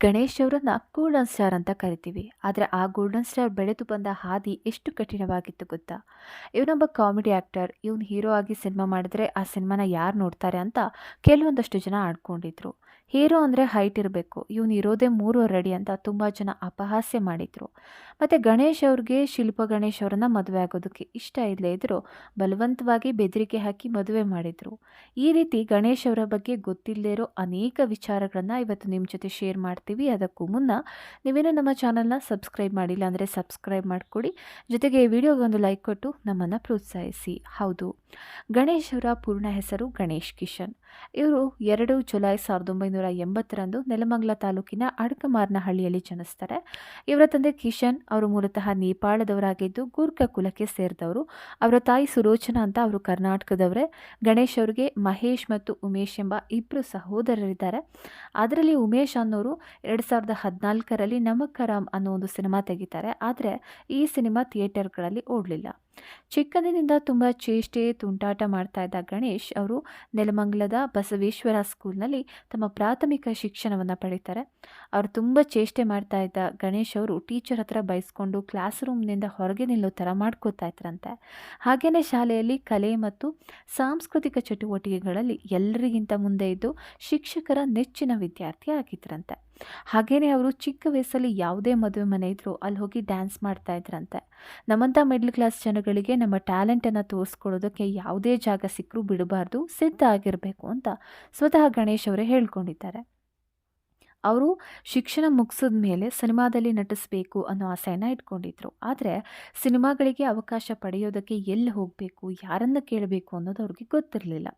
ಗಣೇಶ್ ಅವರನ್ನ golden star ಅಂತ ಕರಿತೀವಿ. ಆದರೆ ಆ ಗೋಲ್ಡನ್ ಸ್ಟಾರ್ ಬೆಳೆದು ಬಂದ ಹಾದಿ ಎಷ್ಟು ಕಠಿಣವಾಗಿತ್ತು ಗೊತ್ತಾ? ಇವನೊಬ್ಬ ಕಾಮಿಡಿ ಆ್ಯಕ್ಟರ್ ಇವನು ಹೀರೋ ಆಗಿ ಸಿನಿಮಾ ಮಾಡಿದ್ರೆ ಆ ಸಿನಿಮಾನ ಯಾರು ನೋಡ್ತಾರೆ ಅಂತ ಕೆಲವೊಂದಷ್ಟು ಜನ ಆಡ್ಕೊಂಡಿದ್ರು. ಹೀರೋ ಅಂದರೆ ಹೈಟ್ ಇರಬೇಕು. ಇವನು ಇರೋದೇ ಮೂರುವರೆ ಅಂತ ತುಂಬ ಜನ ಅಪಹಾಸ್ಯ ಮಾಡಿದರು. ಮತ್ತು ಗಣೇಶ್ ಅವ್ರಿಗೆ ಶಿಲ್ಪ ಗಣೇಶ್ ಅವರನ್ನ ಮದುವೆ ಆಗೋದಕ್ಕೆ ಇಷ್ಟ ಇಲ್ಲದೇ ಇದ್ದರೂ ಬಲವಂತವಾಗಿ ಬೆದರಿಕೆ ಹಾಕಿ ಮದುವೆ ಮಾಡಿದರು. ಈ ರೀತಿ ಗಣೇಶ್ ಅವರ ಬಗ್ಗೆ ಗೊತ್ತಿಲ್ಲದೇ ಇರೋ ಅನೇಕ ವಿಚಾರಗಳನ್ನು ಇವತ್ತು ನಿಮ್ಮ ಜೊತೆ ಶೇರ್ ಮಾಡ್ತೀವಿ. ಅದಕ್ಕೂ ಮುನ್ನ ನೀವೇನೂ ನಮ್ಮ ಚಾನಲ್ನ ಸಬ್ಸ್ಕ್ರೈಬ್ ಮಾಡಿಲ್ಲ ಅಂದರೆ ಸಬ್ಸ್ಕ್ರೈಬ್ ಮಾಡಿಕೊಡಿ. ಜೊತೆಗೆ ಈ ವಿಡಿಯೋಗೆ ಒಂದು ಲೈಕ್ ಕೊಟ್ಟು ನಮ್ಮನ್ನು ಪ್ರೋತ್ಸಾಹಿಸಿ. ಹೌದು. ಗಣೇಶ್ ಪೂರ್ಣ ಹೆಸರು ಗಣೇಶ್ ಕಿಶನ್. ಇವರು ಎರಡು ಜುಲೈ ಸಾವಿರದ ಒಂಬೈನೂರ ಎಂಬತ್ತರಂದು ನೆಲಮಂಗ್ಲ ತಾಲೂಕಿನ ಅಡಕಮಾರ್ನಹಳ್ಳಿಯಲ್ಲಿ ಜನಿಸ್ತಾರೆ. ಇವರ ತಂದೆ ಕಿಶನ್ ಅವರು ಮೂಲತಃ ನೇಪಾಳದವರಾಗಿದ್ದು ಗೂರ್ಖ ಕುಲಕ್ಕೆ ಸೇರಿದವರು. ಅವರ ತಾಯಿ ಸುರೋಚನಾ ಅಂತ ಅವರು ಕರ್ನಾಟಕದವರೇ. ಗಣೇಶ್ ಅವರಿಗೆ ಮಹೇಶ್ ಮತ್ತು ಉಮೇಶ್ ಎಂಬ ಇಬ್ಬರು ಸಹೋದರರಿದ್ದಾರೆ. ಅದರಲ್ಲಿ ಉಮೇಶ್ ಅನ್ನೋರು ಎರಡು ಸಾವಿರದ ಹದಿನಾಲ್ಕರಲ್ಲಿ ನಮಕ್ಕರಾಮ್ ಅನ್ನೋ ಒಂದು ಸಿನಿಮಾ ತೆಗಿತಾರೆ. ಆದರೆ ಈ ಸಿನಿಮಾ ಥಿಯೇಟರ್ಗಳಲ್ಲಿ ಓಡಲಿಲ್ಲ. ಚಿಕ್ಕಂದಿನಿಂದ ತುಂಬ ಚೇಷ್ಟೆ, ತುಂಟಾಟ ಮಾಡ್ತಾ ಇದ್ದ ಗಣೇಶ್ ಅವರು ನೆಲಮಂಗಲದ ಬಸವೇಶ್ವರ ಸ್ಕೂಲ್ನಲ್ಲಿ ತಮ್ಮ ಪ್ರಾಥಮಿಕ ಶಿಕ್ಷಣವನ್ನು ಪಡೀತಾರೆ. ಅವರು ತುಂಬ ಚೇಷ್ಟೆ ಮಾಡ್ತಾ ಇದ್ದ ಗಣೇಶ್ ಅವರು ಟೀಚರ್ ಹತ್ರ ಬಯಸ್ಕೊಂಡು ಕ್ಲಾಸ್ ರೂಮ್ನಿಂದ ಹೊರಗೆ ನಿಲ್ಲೋ ಥರ ಮಾಡ್ಕೋತಾ ಇದ್ರಂತೆ. ಹಾಗೆಯೇ ಶಾಲೆಯಲ್ಲಿ ಕಲೆ ಮತ್ತು ಸಾಂಸ್ಕೃತಿಕ ಚಟುವಟಿಕೆಗಳಲ್ಲಿ ಎಲ್ಲರಿಗಿಂತ ಮುಂದೆ ಇದ್ದು ಶಿಕ್ಷಕರ ನೆಚ್ಚಿನ ವಿದ್ಯಾರ್ಥಿ ಆಗಿದ್ರಂತೆ. ಹಾಗೇನೆ ಅವರು ಚಿಕ್ಕ ವಯಸ್ಸಲ್ಲಿ ಯಾವುದೇ ಮದುವೆ ಮನೆ ಇದ್ದರೂ ಅಲ್ಲಿ ಹೋಗಿ ಡ್ಯಾನ್ಸ್ ಮಾಡ್ತಾ ಇದ್ರಂತೆ. ನಮ್ಮಂಥ ಮಿಡ್ಲ್ ಕ್ಲಾಸ್ ಜನಗಳಿಗೆ ನಮ್ಮ ಟ್ಯಾಲೆಂಟನ್ನು ತೋರಿಸ್ಕೊಳ್ಳೋದಕ್ಕೆ ಯಾವುದೇ ಜಾಗ ಸಿಕ್ಕರೂ ಬಿಡಬಾರ್ದು, ಸಿದ್ಧ ಆಗಿರಬೇಕು ಅಂತ ಸ್ವತಃ ಗಣೇಶ್ ಅವರೇ ಹೇಳ್ಕೊಂಡಿದ್ದಾರೆ. ಅವರು ಶಿಕ್ಷಣ ಮುಗಿಸಿದ ಮೇಲೆ ಸಿನಿಮಾದಲ್ಲಿ ನಟಿಸಬೇಕು ಅನ್ನೋ ಆಸೆಯನ್ನು ಇಟ್ಕೊಂಡಿದ್ರು. ಆದರೆ ಸಿನಿಮಾಗಳಿಗೆ ಅವಕಾಶ ಪಡೆಯೋದಕ್ಕೆ ಎಲ್ಲಿ ಹೋಗಬೇಕು, ಯಾರನ್ನು ಕೇಳಬೇಕು ಅನ್ನೋದು ಅವ್ರಿಗೆ ಗೊತ್ತಿರಲಿಲ್ಲ.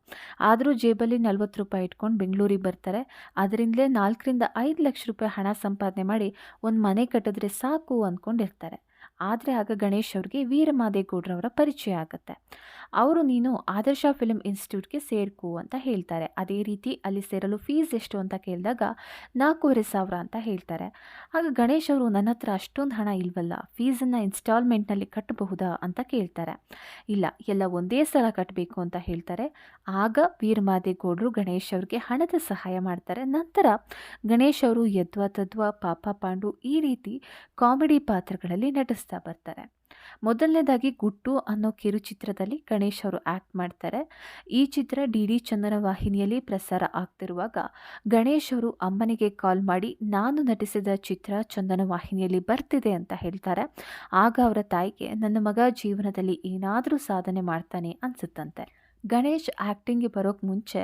ಆದರೂ ಜೇಬಲ್ಲಿ ನಲ್ವತ್ತು ರೂಪಾಯಿ ಇಟ್ಕೊಂಡು ಬೆಂಗಳೂರಿಗೆ ಬರ್ತಾರೆ. ಅದರಿಂದಲೇ ನಾಲ್ಕರಿಂದ ಐದು ಲಕ್ಷ ರೂಪಾಯಿ ಹಣ ಸಂಪಾದನೆ ಮಾಡಿ ಒಂದು ಮನೆ ಕಟ್ಟಿದ್ರೆ ಸಾಕು ಅಂದ್ಕೊಂಡಿರ್ತಾರೆ ಆದರೆ ಆಗ ಗಣೇಶ್ ಅವ್ರಿಗೆ ವೀರಮಾದೇಗೌಡ್ರವರ ಪರಿಚಯ ಆಗುತ್ತೆ. ಅವರು ನೀನು ಆದರ್ಶ ಫಿಲ್ಮ್ ಇನ್ಸ್ಟಿಟ್ಯೂಟ್ಗೆ ಸೇರ್ಕು ಅಂತ ಹೇಳ್ತಾರೆ. ಅದೇ ರೀತಿ ಅಲ್ಲಿ ಸೇರಲು ಫೀಸ್ ಎಷ್ಟು ಅಂತ ಕೇಳಿದಾಗ ನಾಲ್ಕೂವರೆ ಸಾವಿರ ಅಂತ ಹೇಳ್ತಾರೆ. ಆಗ ಗಣೇಶ್ ಅವರು, ನನ್ನ ಹತ್ರ ಅಷ್ಟೊಂದು ಹಣ ಇಲ್ವಲ್ಲ, ಫೀಸನ್ನು ಇನ್ಸ್ಟಾಲ್ಮೆಂಟ್ನಲ್ಲಿ ಕಟ್ಟಬಹುದಾ? ಅಂತ ಕೇಳ್ತಾರೆ. ಇಲ್ಲ, ಎಲ್ಲ ಒಂದೇ ಸಲ ಕಟ್ಟಬೇಕು ಅಂತ ಹೇಳ್ತಾರೆ. ಆಗ ವೀರಮಾದೇಗೌಡರು ಗಣೇಶ್ ಅವ್ರಿಗೆ ಹಣದ ಸಹಾಯ ಮಾಡ್ತಾರೆ. ನಂತರ ಗಣೇಶ್ ಅವರು ಯದ್ವಾ ತದ್ವಾ, ಪಾಪ ಪಾಂಡು ಈ ರೀತಿ ಕಾಮಿಡಿ ಪಾತ್ರಗಳಲ್ಲಿ ನಟಿಸ್ತಾ ಬರ್ತಾರೆ. ಮೊದಲನೇದಾಗಿ ಗುಟ್ಟು ಅನ್ನೋ ಕಿರುಚಿತ್ರದಲ್ಲಿ ಗಣೇಶ್ ಅವರು ಆ್ಯಕ್ಟ್ ಮಾಡ್ತಾರೆ. ಈ ಚಿತ್ರ ಡಿ ಡಿ ಚಂದನ ವಾಹಿನಿಯಲ್ಲಿ ಪ್ರಸಾರ ಆಗ್ತಿರುವಾಗ ಗಣೇಶ್ ಅವರು ಅಮ್ಮನಿಗೆ ಕಾಲ್ ಮಾಡಿ, ನಾನು ನಟಿಸಿದ ಚಿತ್ರ ಚಂದನ ವಾಹಿನಿಯಲ್ಲಿ ಬರ್ತಿದೆ ಅಂತ ಹೇಳ್ತಾರೆ. ಆಗ ಅವರ ತಾಯಿಗೆ, ನನ್ನ ಮಗ ಜೀವನದಲ್ಲಿ ಏನಾದರೂ ಸಾಧನೆ ಮಾಡ್ತಾನೆ ಅನಿಸುತ್ತಂತೆ. ಗಣೇಶ್ ಆ್ಯಕ್ಟಿಂಗ್ಗೆ ಬರೋಕ್ಕೆ ಮುಂಚೆ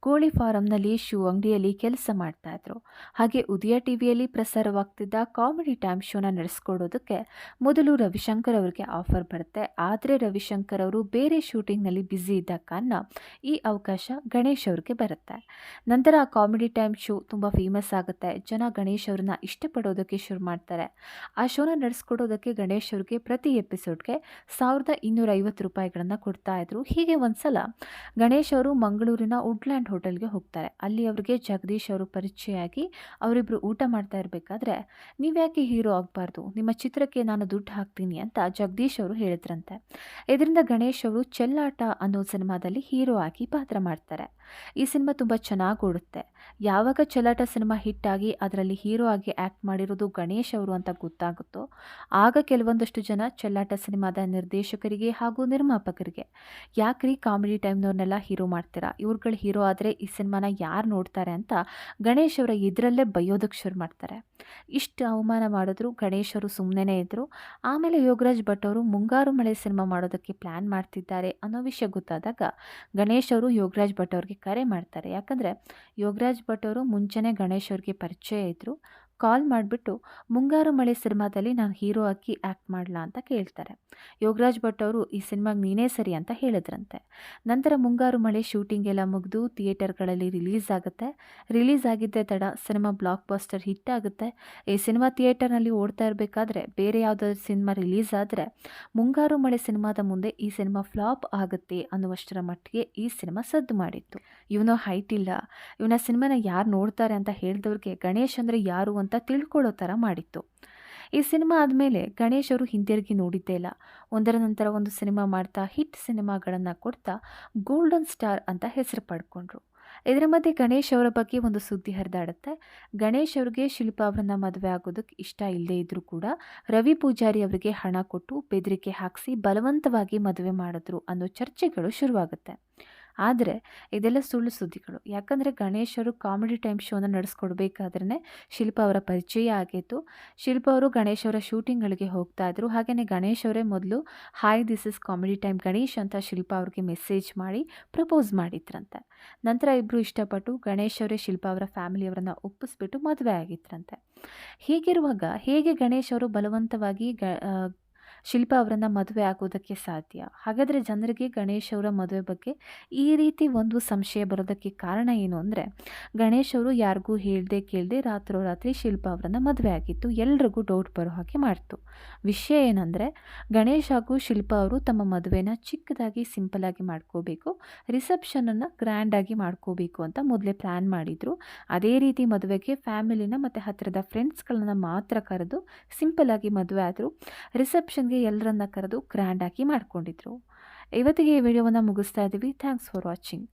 ಕೋಳಿ ಫಾರಂನಲ್ಲಿ ಶೂ ಅಂಗಡಿಯಲ್ಲಿ ಕೆಲಸ ಮಾಡ್ತಾಯಿದ್ರು ಹಾಗೆ ಉದಯ ಟಿ ವಿಯಲ್ಲಿ ಪ್ರಸಾರವಾಗ್ತಿದ್ದ ಕಾಮಿಡಿ ಟೈಮ್ ಶೋನ ನಡೆಸ್ಕೊಡೋದಕ್ಕೆ ಮೊದಲು ರವಿಶಂಕರ್ ಅವರಿಗೆ ಆಫರ್ ಬರುತ್ತೆ. ಆದರೆ ರವಿಶಂಕರ್ ಅವರು ಬೇರೆ ಶೂಟಿಂಗ್ನಲ್ಲಿ ಬ್ಯುಸಿ ಇದ್ದ ಕಾರಣ ಈ ಅವಕಾಶ ಗಣೇಶ್ ಅವ್ರಿಗೆ ಬರುತ್ತೆ. ನಂತರ ಆ ಕಾಮಿಡಿ ಟೈಮ್ ಶೋ ತುಂಬ ಫೇಮಸ್ ಆಗುತ್ತೆ. ಜನ ಗಣೇಶ್ ಅವ್ರನ್ನ ಇಷ್ಟಪಡೋದಕ್ಕೆ ಶುರು ಮಾಡ್ತಾರೆ. ಆ ಶೋನ ನಡೆಸ್ಕೊಡೋದಕ್ಕೆ ಗಣೇಶ್ ಅವ್ರಿಗೆ ಪ್ರತಿ ಎಪಿಸೋಡ್ಗೆ ಸಾವಿರದ ಇನ್ನೂರೈವತ್ತು ರೂಪಾಯಿಗಳನ್ನು ರೂಪಾಯಿಗಳನ್ನು ಹೀಗೆ ಒಂದು ಹೀಗೆ ಗಣೇಶ್ ಅವರು ಮಂಗಳೂರಿನ ವುಡ್ಲ್ಯಾಂಡ್ ಹೋಟೆಲ್ಗೆ ಹೋಗ್ತಾರೆ. ಅಲ್ಲಿ ಅವರಿಗೆ ಜಗದೀಶ್ ಅವರು ಪರಿಚಯ ಆಗಿ ಅವರಿಬ್ಬರು ಊಟ ಮಾಡ್ತಾ ಇರಬೇಕಾದ್ರೆ, ನೀವ್ಯಾಕೆ ಹೀರೋ ಆಗಬಾರ್ದು? ನಿಮ್ಮ ಚಿತ್ರಕ್ಕೆ ನಾನು ದುಡ್ಡು ಹಾಕ್ತೀನಿ ಅಂತ ಜಗದೀಶ್ ಅವರು ಹೇಳಿದ್ರಂತೆ. ಇದರಿಂದ ಗಣೇಶ್ ಅವರು ಚೆಲ್ಲಾಟ ಅನ್ನೋ ಸಿನಿಮಾದಲ್ಲಿ ಹೀರೋ ಆಗಿ ಪಾತ್ರ ಮಾಡ್ತಾರೆ. ಈ ಸಿನಿಮಾ ತುಂಬ ಚೆನ್ನಾಗಿ ಓಡುತ್ತೆ. ಯಾವಾಗ ಚೆಲ್ಲಾಟ ಸಿನಿಮಾ ಹಿಟ್ ಆಗಿ ಅದರಲ್ಲಿ ಹೀರೋ ಆಗಿ ಆ್ಯಕ್ಟ್ ಮಾಡಿರೋದು ಗಣೇಶ್ ಅವರು ಅಂತ ಗೊತ್ತಾಗುತ್ತೋ, ಆಗ ಕೆಲವೊಂದಷ್ಟು ಜನ ಚೆಲ್ಲಾಟ ಸಿನಿಮಾದ ನಿರ್ದೇಶಕರಿಗೆ ಹಾಗೂ ನಿರ್ಮಾಪಕರಿಗೆ. ಯಾಕ್ರಿ ಕಾಮಿಡಿ ಟೈಮ್ನವ್ರನ್ನೆಲ್ಲ ಹೀರೋ ಮಾಡ್ತೀರಾ? ಇವ್ರುಗಳು ಹೀರೋ ಆದರೆ ಈ ಸಿನಿಮಾನ ಯಾರು ನೋಡ್ತಾರೆ ಅಂತ ಗಣೇಶ್ ಅವರ ಇದರಲ್ಲೇ ಬೈಯೋದಕ್ಕೆ ಶುರು ಮಾಡ್ತಾರೆ. ಇಷ್ಟು ಅವಮಾನ ಮಾಡಿದ್ರು ಗಣೇಶ್ ಅವರು ಸುಮ್ಮನೆ ಇದ್ದರು ಆಮೇಲೆ ಯೋಗರಾಜ್ ಭಟ್ ಅವರು ಮುಂಗಾರು ಮಳೆ ಸಿನಿಮಾ ಮಾಡೋದಕ್ಕೆ ಪ್ಲ್ಯಾನ್ ಮಾಡ್ತಿದ್ದಾರೆ ಅನ್ನೋ ವಿಷಯ ಗೊತ್ತಾದಾಗ ಗಣೇಶ್ ಅವರು ಯೋಗರಾಜ್ ಭಟ್ ಅವ್ರಿಗೆ ಕರೆ ಮಾಡ್ತಾರೆ. ಯಾಕಂದರೆ ಯೋಗರಾಜ್ ಭಟ್ ಅವರು ಮುಂಚೆನೇ ಗಣೇಶ್ ಅವ್ರಿಗೆ ಪರಿಚಯ ಇದ್ದರು ಕಾಲ್ ಮಾಡಿಬಿಟ್ಟು, ಮುಂಗಾರು ಮಳೆ ಸಿನಿಮಾದಲ್ಲಿ ನಾನು ಹೀರೋ ಆಗಿ ಆ್ಯಕ್ಟ್ ಮಾಡಲಾ ಅಂತ ಕೇಳ್ತಾರೆ. ಯೋಗರಾಜ್ ಭಟ್ ಅವರು ಈ ಸಿನಿಮಾಗೆ ನೀನೇ ಸರಿ ಅಂತ ಹೇಳಿದ್ರಂತೆ. ನಂತರ ಮುಂಗಾರು ಮಳೆ ಶೂಟಿಂಗ್ ಎಲ್ಲ ಮುಗಿದು ಥಿಯೇಟರ್ಗಳಲ್ಲಿ ರಿಲೀಸ್ ಆಗುತ್ತೆ. ರಿಲೀಸ್ ಆಗಿದ್ದೇ ತಡ ಸಿನಿಮಾ ಬ್ಲಾಕ್ ಬಾಸ್ಟರ್ ಹಿಟ್ ಆಗುತ್ತೆ. ಈ ಸಿನಿಮಾ ಥಿಯೇಟರ್ನಲ್ಲಿ ಓಡ್ತಾ ಇರಬೇಕಾದ್ರೆ, ಬೇರೆ ಯಾವುದಾದ್ರು ಸಿನಿಮಾ ರಿಲೀಸ್ ಆದರೆ ಮುಂಗಾರು ಮಳೆ ಸಿನಿಮಾದ ಮುಂದೆ ಈ ಸಿನಿಮಾ ಫ್ಲಾಪ್ ಆಗುತ್ತೆ ಅನ್ನುವಷ್ಟರ ಮಟ್ಟಿಗೆ ಈ ಸಿನಿಮಾ ಸದ್ದು ಮಾಡಿತ್ತು. ಇವನು ಹೈಟ್ ಇಲ್ಲ. ಇವನ ಸಿನಿಮಾನ ಯಾರು ನೋಡ್ತಾರೆ ಅಂತ ಹೇಳಿದವ್ರಿಗೆ ಗಣೇಶ್ ಅಂದರೆ ಯಾರು ಅಂತ ತಿಳ್ಕೊಳ್ಳೋ ಥರ ಮಾಡಿತ್ತು. ಈ ಸಿನಿಮಾ ಆದಮೇಲೆ ಗಣೇಶ್ ಅವರು ಹಿಂದಿರುಗಿ ನೋಡಿದ್ದೇ ಇಲ್ಲ. ಒಂದರ ನಂತರ ಒಂದು ಸಿನಿಮಾ ಮಾಡ್ತಾ ಹಿಟ್ ಸಿನಿಮಾಗಳನ್ನು ಕೊಡ್ತಾ ಗೋಲ್ಡನ್ ಸ್ಟಾರ್ ಅಂತ ಹೆಸರು ಪಡ್ಕೊಂಡ್ರು. ಇದರ ಮಧ್ಯೆ ಗಣೇಶ್ ಅವರ ಬಗ್ಗೆ ಒಂದು ಸುದ್ದಿ ಹರಿದಾಡುತ್ತೆ. ಗಣೇಶ್ ಅವ್ರಿಗೆ ಶಿಲ್ಪಾ ಅವರನ್ನು ಮದುವೆ ಆಗೋದಕ್ಕೆ ಇಷ್ಟ ಇಲ್ಲದೇ ಇದ್ದರೂ ಕೂಡ ರವಿ ಪೂಜಾರಿ ಅವರಿಗೆ ಹಣ ಕೊಟ್ಟು ಬೆದರಿಕೆ ಹಾಕಿಸಿ ಬಲವಂತವಾಗಿ ಮದುವೆ ಮಾಡಿದ್ರು ಅನ್ನೋ ಚರ್ಚೆಗಳು ಶುರುವಾಗುತ್ತೆ. ಆದರೆ ಇದೆಲ್ಲ ಸುಳ್ಳು ಸುದ್ದಿಗಳು. ಯಾಕಂದರೆ ಗಣೇಶ್ ಅವರು ಕಾಮಿಡಿ ಟೈಮ್ ಶೋನ ನಡೆಸ್ಕೊಡ್ಬೇಕಾದ್ರೆ ಶಿಲ್ಪಾ ಅವರ ಪರಿಚಯ ಆಗಿತ್ತು ಶಿಲ್ಪ ಅವರು ಗಣೇಶ್ ಅವರ ಶೂಟಿಂಗ್ಗಳಿಗೆ ಹೋಗ್ತಾ ಇದ್ರು. ಹಾಗೆಯೇ ಗಣೇಶ್ ಅವರೇ ಮೊದಲು hi this is comedy time Ganesh ಅಂತ ಶಿಲ್ಪ ಅವ್ರಿಗೆ ಮೆಸೇಜ್ ಮಾಡಿ ಪ್ರಪೋಸ್ ಮಾಡಿದ್ರಂತೆ. ನಂತರ ಇಬ್ಬರು ಇಷ್ಟಪಟ್ಟು ಗಣೇಶ್ ಅವರೇ ಶಿಲ್ಪಾ ಅವರ ಫ್ಯಾಮಿಲಿಯವರನ್ನು ಒಪ್ಪಿಸ್ಬಿಟ್ಟು ಮದುವೆ ಆಗಿದ್ರಂತೆ. ಹೀಗಿರುವಾಗ ಹೇಗೆ ಗಣೇಶ್ ಅವರು ಬಲವಂತವಾಗಿ ಗ ಶಿಲ್ಪಾ ಅವರನ್ನ ಮದುವೆ ಆಗೋದಕ್ಕೆ ಸಾಧ್ಯ. ಹಾಗಾದರೆ ಜನರಿಗೆ ಗಣೇಶ್ ಅವರ ಮದುವೆ ಬಗ್ಗೆ ಈ ರೀತಿ ಒಂದು ಸಂಶಯ ಬರೋದಕ್ಕೆ ಕಾರಣ ಏನು ಅಂದರೆ, ಗಣೇಶ್ ಅವರು ಯಾರಿಗೂ ಹೇಳದೆ ಕೇಳದೆ ರಾತ್ರೋರಾತ್ರಿ ಶಿಲ್ಪ ಅವರನ್ನ ಮದುವೆ ಆಗಿತ್ತು. ಎಲ್ರಿಗೂ ಡೌಟ್ ಬರೋ ಹಾಗೆ ಮಾಡ್ತು. ವಿಷಯ ಏನಂದರೆ, ಗಣೇಶ್ ಹಾಗೂ ಶಿಲ್ಪ ಅವರು ತಮ್ಮ ಮದುವೆನ ಚಿಕ್ಕದಾಗಿ ಸಿಂಪಲಾಗಿ ಮಾಡ್ಕೋಬೇಕು ರಿಸೆಪ್ಷನನ್ನು ಗ್ರ್ಯಾಂಡಾಗಿ ಮಾಡ್ಕೋಬೇಕು ಅಂತ ಮೊದಲೇ ಪ್ಲ್ಯಾನ್ ಮಾಡಿದರು. ಅದೇ ರೀತಿ ಮದುವೆಗೆ ಫ್ಯಾಮಿಲಿನ ಮತ್ತು ಹತ್ತಿರದ ಫ್ರೆಂಡ್ಸ್ಗಳನ್ನ ಮಾತ್ರ ಕರೆದು ಸಿಂಪಲಾಗಿ ಮದುವೆ ಆದರು. ರಿಸೆಪ್ಷನ್ಗೆ ಎಲ್ಲರನ್ನ ಕರೆದು ಗ್ರ್ಯಾಂಡಾಗಿ ಮಾಡ್ಕೊಂಡಿದ್ರು. ಇವತ್ತಿಗೆ ಈ ವಿಡಿಯೋವನ್ನು ಮುಗಿಸ್ತಾ ಇದ್ದೀವಿ. Thanks for watching